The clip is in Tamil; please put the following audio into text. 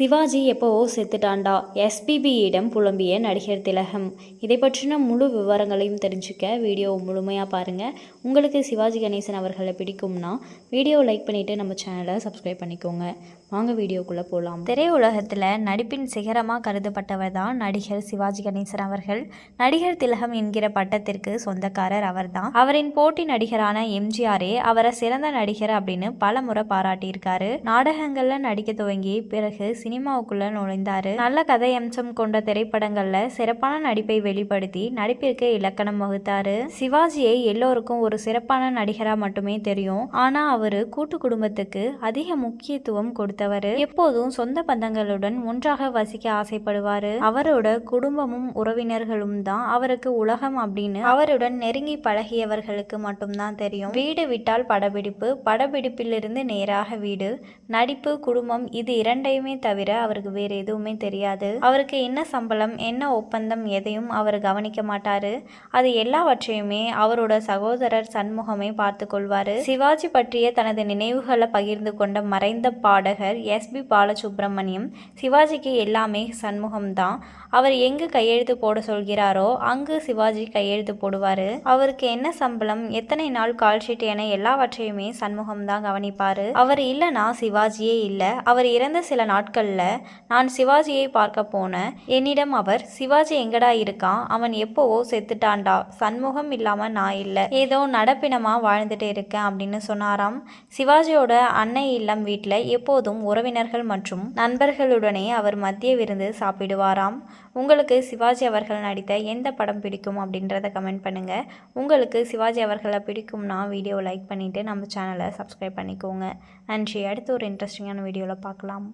சிவாஜி எப்போவோ செத்துட்டாண்டா? எஸ்பிபியிடம் புலம்பிய நடிகர் திலகம். இதை பற்றின முழு விவரங்களையும் தெரிஞ்சுக்க வீடியோ முழுமையாக பாருங்கள் உங்களுக்கு சிவாஜி கணேசன் அவர்களை பிடிக்கும்னா வீடியோ லைக் பண்ணிவிட்டு நம்ம சேனலை சப்ஸ்கிரைப் பண்ணிக்கோங்க. வாங்க வீடியோக்குள்ளே போகலாம் திரையுலகத்தில் நடிப்பின் சிகரமாக கருதப்பட்டவர் தான் நடிகர் சிவாஜி கணேசன் அவர்கள். நடிகர் திலகம் என்கிற பட்டத்திற்கு சொந்தக்காரர் அவர்தான். அவரின் போட்டி நடிகரான எம்ஜிஆரே அவரை சிறந்த நடிகர் அப்படின்னு பல முறை பாராட்டியிருக்காரு. நாடகங்களில் நடிக்க துவங்கி பிறகு சினிமாவுக்குள்ளே நுழைந்தாரு. நல்ல கதை அம்சம் கொண்ட திரைப்படங்கள்ல சிறப்பான நடிப்பை வெளிப்படுத்தி நடிப்பிற்கு இலக்கணம் வகுத்தாரு. சிவாஜியை எல்லோருக்கும் ஒரு சிறப்பான நடிகரா மட்டுமே தெரியும். ஆனா அவரு கூட்டு குடும்பத்துக்கு அதிக முக்கியத்துவம் கொடுத்தவர். எப்போதும் சொந்த பந்தங்களுடன் ஒன்றாக வசிக்க ஆசைப்படுவாரு. அவரோட குடும்பமும் உறவினர்களும் தான் அவருக்கு உலகம் அப்படின்னு அவருடன் நெருங்கி பழகியவர்களுக்கு மட்டும்தான் தெரியும். வீடு விட்டால் படப்பிடிப்பு படப்பிடிப்பிலிருந்து நேராக வீடு நடிப்பு குடும்பம் இது இரண்டையுமே தவிர அவருக்கு வேறு எதுவுமே தெரியாது. அவருக்கு என்ன சம்பளம் என்ன ஒப்பந்தம் எதையும் அவர் கவனிக்க மாட்டாரு. அது எல்லாவற்றையுமே அவரோட சகோதரர் சண்முகமே பார்த்து கொள்வாரு. சிவாஜி பற்றிய தனது நினைவுகளை பகிர்ந்து கொண்ட மறைந்த பாடகர் எஸ் பி பாலசுப்ரமணியம் சிவாஜிக்கு எல்லாமே சண்முகம் தான் அவர் எங்கு கையெழுத்து போட சொல்கிறாரோ அங்கு சிவாஜி கையெழுத்து போடுவாரு. அவருக்கு என்ன சம்பளம் எத்தனை நாள் கால் ஷீட் என எல்லாவற்றையுமே சண்முகம் தான் கவனிப்பாரு. அவர் இல்லைனா சிவாஜியே இல்லை. அவர் இறந்த சில நாட்கள் நாட்களில் நான் சிவாஜியை பார்க்க போனேன் என்னிடம் அவர் சிவாஜி எங்கடா இருக்கான் அவன் எப்போவோ செத்துட்டான்டா. சண்முகம் இல்லாமல் நான் இல்லை. ஏதோ நடப்பினமாக வாழ்ந்துட்டு இருக்கேன் அப்படின்னு சொன்னாராம். சிவாஜியோட அன்னை இல்லம் வீட்டில் எப்போதும் உறவினர்கள் மற்றும் நண்பர்களுடனே அவர் மதிய விருந்து சாப்பிடுவாராம். உங்களுக்கு சிவாஜி அவர்கள் நடித்த எந்த படம் பிடிக்கும்? அப்படின்றத கமெண்ட் பண்ணுங்க. உங்களுக்கு சிவாஜி அவர்களை பிடிக்கும்னா வீடியோ லைக் பண்ணிட்டு நம்ம சேனலை சப்ஸ்கிரைப் பண்ணிக்கோங்க. நன்றி. அடுத்து ஒரு இன்ட்ரெஸ்டிங்கான வீடியோவில் பார்க்கலாம்.